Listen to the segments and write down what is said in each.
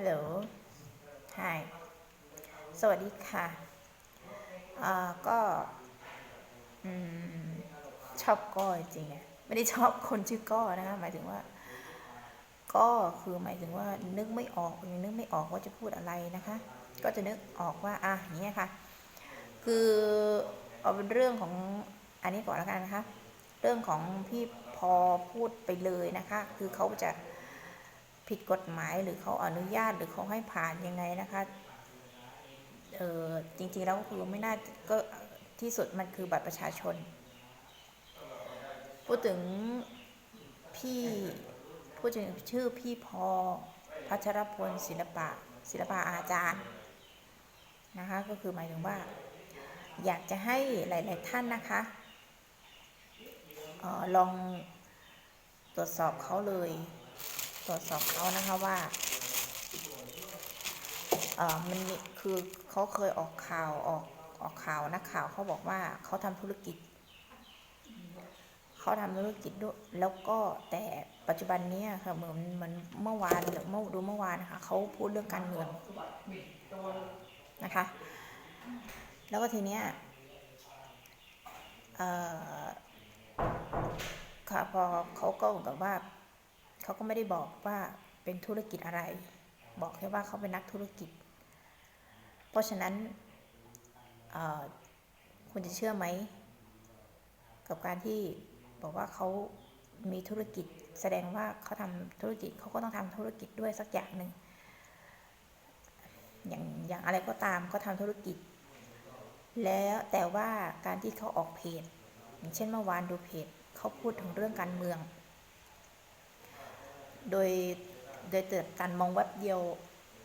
ฮัลโหล Hi สวัสดีค่ะอ่าก็อืมชอบก้อจริงอะไม่ได้ชอบคนชื่อก้อนะคะ หมายถึงว่า ก็คือหมายถึงว่านึกไม่ออกยังนึกไม่ออกว่าจะพูดอะไรนะคะ ก็จะนึกออกว่าอะอย่างเงี้ยค่ะ คือเอาเป็นเรื่องของอันนี้ก่อนแล้วกันนะคะ เรื่องของพี่พอพูดไปเลยนะคะ คือเขาจะ ผิดกฎหมายหรือเขาอนุญาตหรือเขาให้ผ่านยังไงนะคะเออจริงๆแล้วก็คือไม่น่าก็ที่สุดมันคือบัตรประชาชน พูดถึงพี่พูดถึงชื่อพี่พอพัชรพลศิลปะศิลปะอาจารย์นะคะก็คือหมายถึงว่า อยากจะให้หลาย ๆ ท่านนะคะออลองตรวจสอบเขาเลย ตรวจสอบเขานะคะว่าเออมันมีคือเขาเคยออกข่าวออกออกข่าวนักข่าวเขาบอกว่าเขาทำธุรกิจ เขาทำธุรกิจด้วยแล้วก็แต่ปัจจุบันเนี้ยค่ะเหมือนเหมันเมื่อวานหรือเมื่อดูเมื่อวานนะคะเขาพูดเรื่องการเมืองนะคะ แล้วก็ทีเนี้ยเออค่ะพอเขาก็แบบว่า เขาก็ไม่ได้บอกว่าเป็นธุรกิจอะไร บอกแค่ว่าเขาเป็นนักธุรกิจ เพราะฉะนั้นคุณจะเชื่อไหม กับการที่บอกว่าเขามีธุรกิจ แสดงว่าเขาทำธุรกิจเขาก็ต้องทำธุรกิจด้วยสักอย่างหนึ่งอย่างอย่างอะไรก็ตามก็ทำธุรกิจ แล้วแต่ว่าการที่เขาออกเพจอย่างเช่นเมื่อวานดูเพจเขาพูดถึงเรื่องการเมือง โดยโดยเกิดการมองแวบเดียว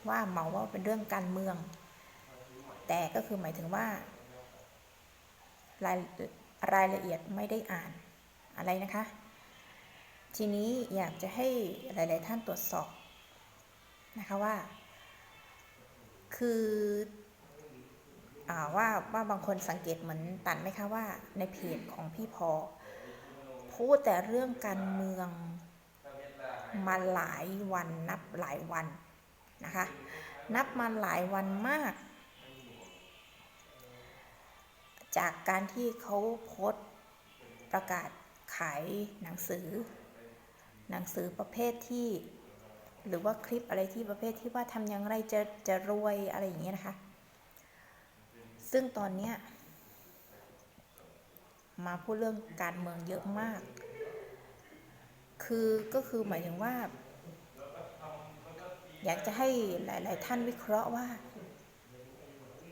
ว่าเหมาว่าเป็นเรื่องการเมือง แต่ก็คือหมายถึงว่า รายรายละเอียดไม่ได้อ่านอะไรนะคะ ทีนี้อยากจะให้หลาย ๆ ท่านตรวจสอบนะคะว่า คืออว่าว่าบางคนสังเกตเหมือนตันไหมคะว่าในเพจของพี่พอพูดแต่เรื่องการเมือง มาหลายวันนับหลายวันนะคะ นับมาหลายวันมาก จากการที่เขาโพสประกาศขายหนังสือ หนังสือประเภทที่ หรือว่าคลิปอะไรที่ประเภทที่ว่าทำอย่างไรจะจะรวยอะไรอย่างเงี้ยนะคะ ซึ่งตอนเนี้ยมาพูดเรื่องการเมืองเยอะมาก คือก็คือหมายถึงว่า อยากจะให้หลาย ๆ ท่านวิเคราะห์ว่า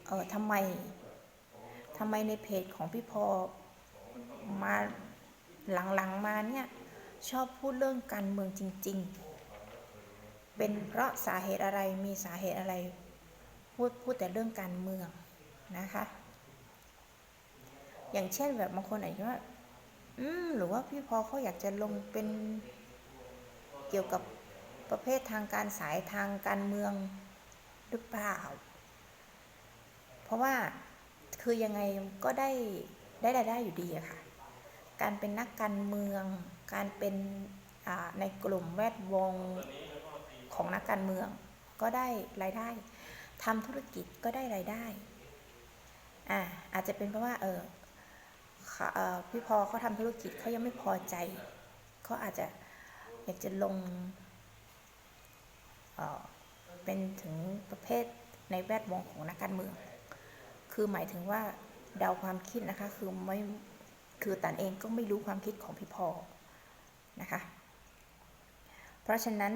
เออทำไมทำไมในเพจของพี่พอมาหลัง ๆ มาเนี่ย ชอบพูดเรื่องการเมืองจริง ๆ เป็นเพราะสาเหตุอะไรมีสาเหตุอะไร พูดพูดแต่เรื่องการเมืองนะคะ อย่างเช่นแบบบางคนอาจจะว่า อืมหรือว่าพี่พอเขาอยากจะลงเป็นเกี่ยวกับประเภททางการสายทางการเมืองหรือเปล่า เพราะว่าคือยังไงก็ได้ได้รายได้อยู่ดีอะค่ะ การเป็นนักการเมือง การเป็นในกลุ่มแวดวงของนักการเมือง ก็ได้รายได้ทำธุรกิจก็ได้รายได้อ่าอาจจะเป็นเพราะว่าเออ พี่พอเขาทำธุรกิจเขายังไม่พอใจเขาอาจจะอยากจะลงเเป็นถึงประเภทในแวดวงของนักการเมือง คือหมายถึงว่าเดาความคิดนะคะ คือไม่ คือตันเองก็ไม่รู้ความคิดของพี่พอนะคะ เพราะฉะนั้น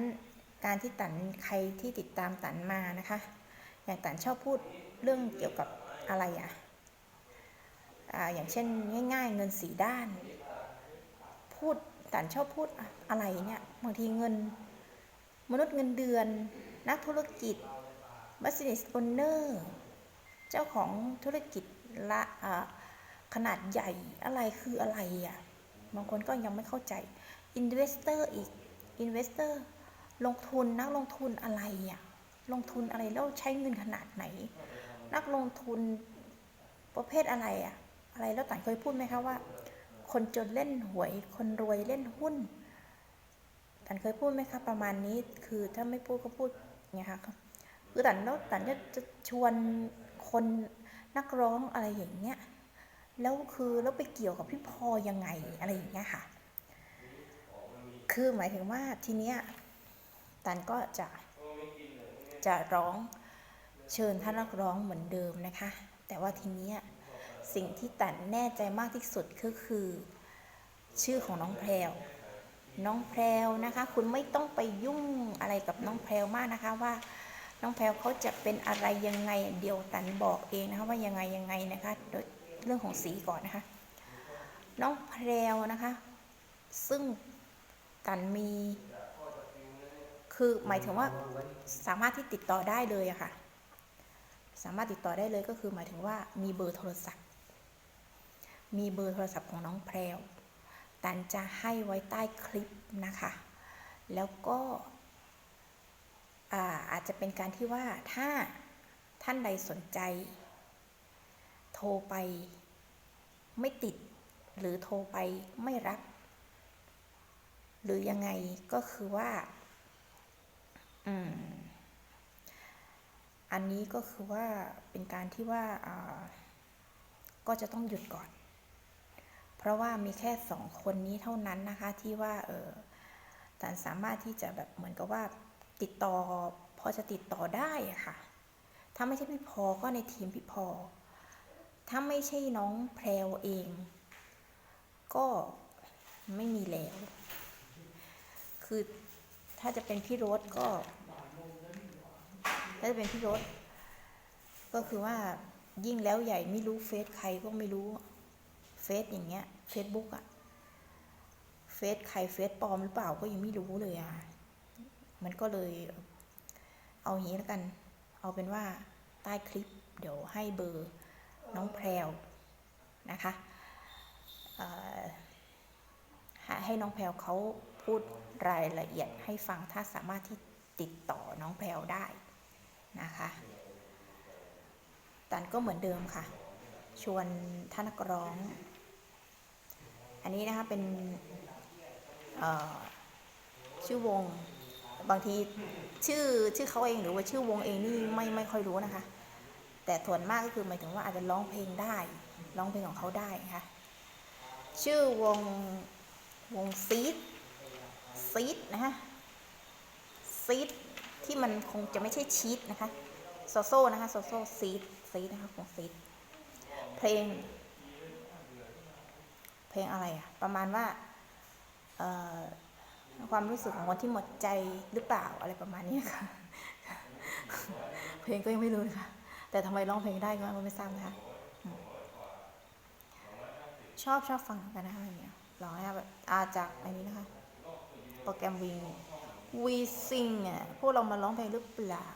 การที่ตันใครที่ติดตามตันมานะคะ อย่างตันชอบพูดเรื่องเกี่ยวกับอะไรอะ อย่างเช่นง่าย ๆ เงินสีด้าน พูดตันชอบพูดอะไรเนี่ยบางทีเงิน มนุษย์เงินเดือน นักธุรกิจ business owner เจ้าของธุรกิจละขนาดใหญ่อะไรคืออะไรอะบางคนก็ยังไม่เข้าใจ investor อีก investor ลงทุนนักลงทุนอะไรอะลงทุนอะไรแล้วใช้เงินขนาดไหน นักลงทุนประเภทอะไรอะ อะไรแล้วต่างเคยพูดไหมคะว่า คนจนเล่นหวย คนรวยเล่นหุ้นต่างเคยพูดไหมคะประมาณนี้คือถ้าไม่พูดก็พูดเนี่ยค่ะคือตันแล้วตันจะจะชวนคนนักร้องอะไรอย่างเงี้ยแล้วคือแล้วไปเกี่ยวกับพี่พอยังไงอะไรอย่างเงี้ยค่ะ คือหมายถึงว่าทีเนี้ยตันก็จะจะร้องเชิญท่านนักร้องเหมือนเดิมนะคะ แต่ว่าทีเนี้ย สิ่งที่ตันแน่ใจมากที่สุดก็คือ ชื่อของน้องแพรวน้องแพรวนะคะ คุณไม่ต้องไปยุ่งอะไรกับน้องแพรวมากนะคะว่า น้องแพรวเขาจะเป็นอะไรยังไงเดี๋ยวตันบอกเองนะคะว่ายังไงยังไงนะคะโดยเรื่องของสีก่อนนะคะ น้องแพรวนะคะ ซึ่งตันมี คือหมายถึงว่าสามารถที่ติดต่อได้เลยอะค่ะ สามารถติดต่อได้เลยก็คือหมายถึงว่ามีเบอร์โทรศัพท์ มีเบอร์โทรศัพท์ของน้องแพรวตันจะให้ไว้ใต้คลิปนะคะ แล้วก็อาอาจจะเป็นการที่ว่าถ้าท่านใดสนใจ โทรไปไม่ติด หรือโทรไปไม่รับ หรือยังไงก็คือว่าอืมอันนี้ก็คือว่าเป็นการที่ว่าก็จะต้องหยุดก่อน ราะว่ามีแค่สองคนนี้เท่านั้นนะคะที่ว่าเออตันสามารถที่จะแบบเหมือนกับว่าติดต่อพอจะติดต่อได้ค่ะ ถ้าไม่ใช่พี่พอก็ในทีมพี่พอ ถ้าไม่ใช่น้องแพรวเอง ก็ไม่มีแล้ว คือถ้าจะเป็นพี่รสก็ ถ้าจะเป็นพี่รสก็คือว่ายิ่งแล้วใหญ่ไม่รู้เฟซใครก็ไม่รู้เฟซอย่างเงี้ย เฟซบุ๊กอะเฟซใครเฟซปลอมหรือเปล่าก็ยังไม่รู้เลยอะมันก็เลย เอาอย่างนี้แล้วกัน เอาเป็นว่าใต้คลิป เดี๋ยวให้เบอร์น้องแพรวนะคะให้ให้น้องแพรวเขาพูดรายละเอียดให้ฟังถ้าสามารถที่ติดต่อน้องแพรวได้นะคะตันก็เหมือนเดิมค่ะ ชวนท่านนักร้อง อันนี้นะคะเป็นชื่อวงบางทีชื่อชื่อเขาเองหรือว่าชื่อวงเองนี่ไม่ไม่ค่อยรู้นะคะ แต่ส่วนมากก็คือหมายถึงว่าอาจจะร้องเพลงได้ร้องเพลงของเขาได้นะคะชื่อวงวงซีดซีดนะคะซีดที่มันคงจะไม่ใช่ชีสนะคะโซโซนะคะโซโซซีดซีดนะคะของซีดเพลง ลงอะไรอะประมาณว่าความรู้สึกของคนที่หมดใจหรือเปล่าอะไรประมาณนี้ค่ะ เพลงก็ยังไม่รู้นะคะ แต่ทำไมร้องเพลงได้ก็ไม่ทราบนะคะ ชอบชอบฟังกันนะคะอย่างเงี้ยร้องให้แบบอาจากอันนี้นะคะ โปรแกรมวีวีซิงอะพวกเรามาร้องเพลงหรือเปล่า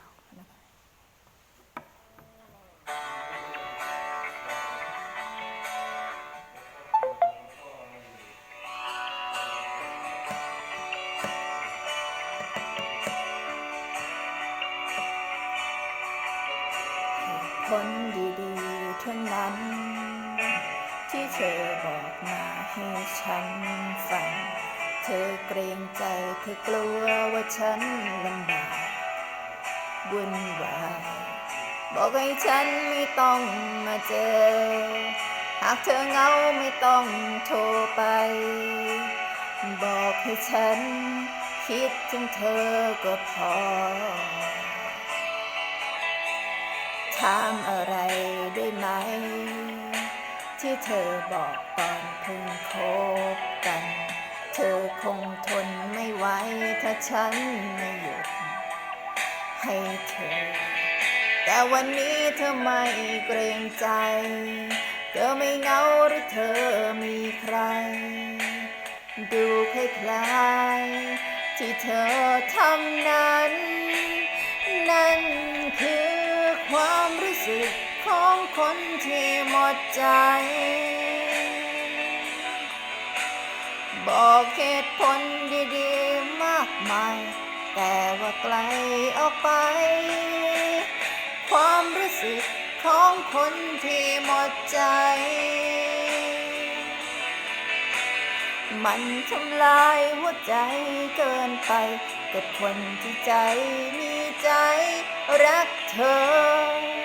เกรงใจเธอกลัวว่าฉันลำบากวุ่นวายบอกให้ฉันไม่ต้องมาเจอ หากเธอเงาไม่ต้องโทรไป บอกให้ฉันคิดถึงเธอก็พอ ถามอะไรได้ไหม ที่เธอบอกตอนเพิ่งคบกัน ธอคงทนไม่ไหวถ้าฉันไม่หยุดให้เธอ แต่วันนี้เธอไม่เกรงใจ เธอไม่เหงาหรือเธอมีใคร ดูคล้ายๆที่เธอทำนั้น นั่นคือความรู้สึกของคนที่หมดใจ บอกเหตุผลดีๆมากมาย แต่ว่าไกลออกไป ความรู้สึกของคนที่หมดใจ มันทำลายหัวใจเกินไป กับคนที่ใจมีใจรักเธอ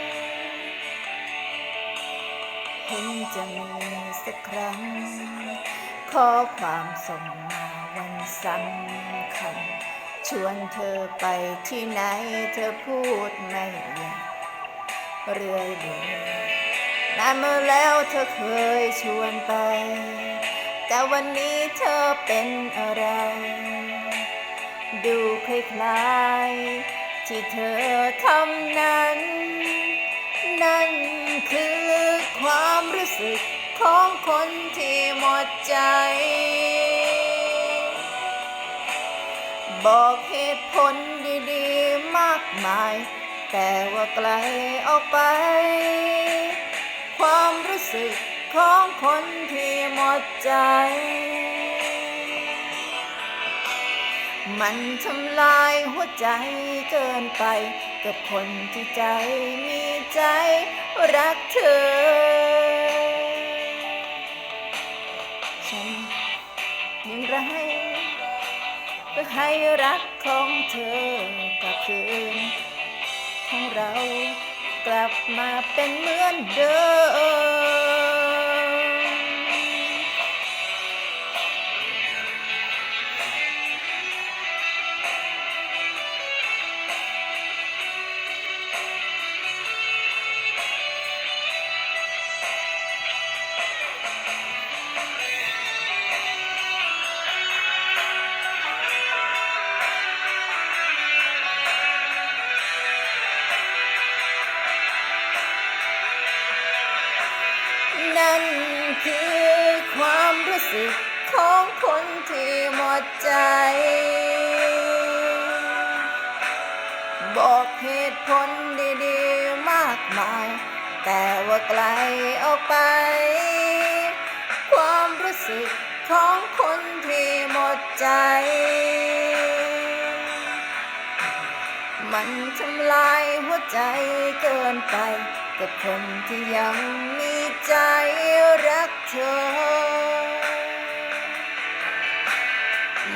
เห็นจะมีสักครั้ง ขอความส่งมาวันสำคัญ ชวนเธอไปที่ไหนเธอพูดไม่ยากเรื่อยเบื่อนานมาแล้วเธอเคยชวนไป แต่วันนี้เธอเป็นอะไร ดูคล้ายๆที่เธอทำนั้น นั่นคือความรู้สึก ของคนที่หมดใจ บอกเหตุผลดีๆมากมาย แต่ว่าไกลออกไป ความรู้สึกของคนที่หมดใจ มันทำลายหัวใจเกินไป กับคนที่ใจมีใจรักเธอ ไรเพื่อให้รักของเธอกลับคืน ของเรากลับมาเป็นเหมือนเดิม คือความรู้สึกของคนที่หมดใจ บอกเหตุผลดีๆมากมาย แต่ว่าไกลออกไป ความรู้สึกของคนที่หมดใจ มันทำลายหัวใจเกินไป กับคนที่ยังมีใจรัก ธอ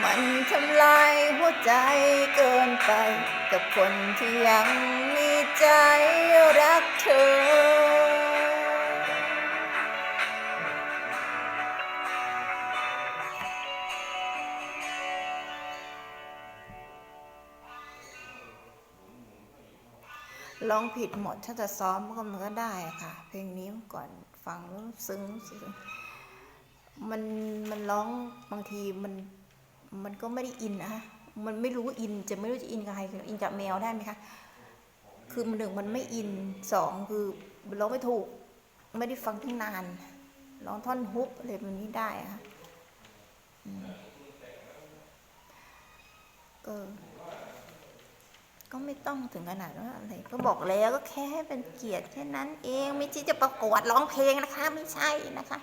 มันทำลายหัวใจเกินไป กับคนที่ยังมีใจรักเธอร้องผิดหมดถ้าจะซ้อมก็มันก็ได้ค่ะ เพลงนี้เมื่อก่อน ฟังแล้วซึ้งมันมันร้องบางทีมันมันก็ไม่ได้อินนะฮะมันไม่รู้อินจะไม่รู้จะอินกับใครอินกับแมวได้ไหมคะคือหนึ่งมันไม่อินสองคือร้องไม่ถูก ไม่ได้ฟังทั้งนานร้องท่อนฮุบอะไรแบบนี้ได้ค่ะก็ ก็ไม่ต้องถึงขนาดว่าอะไรก็บอกแล้วก็แค่ให้เป็นเกียรติแค่นั้นเองไม่ใช่จะประกวดร้องเพลงนะคะ ไม่ใช่นะคะ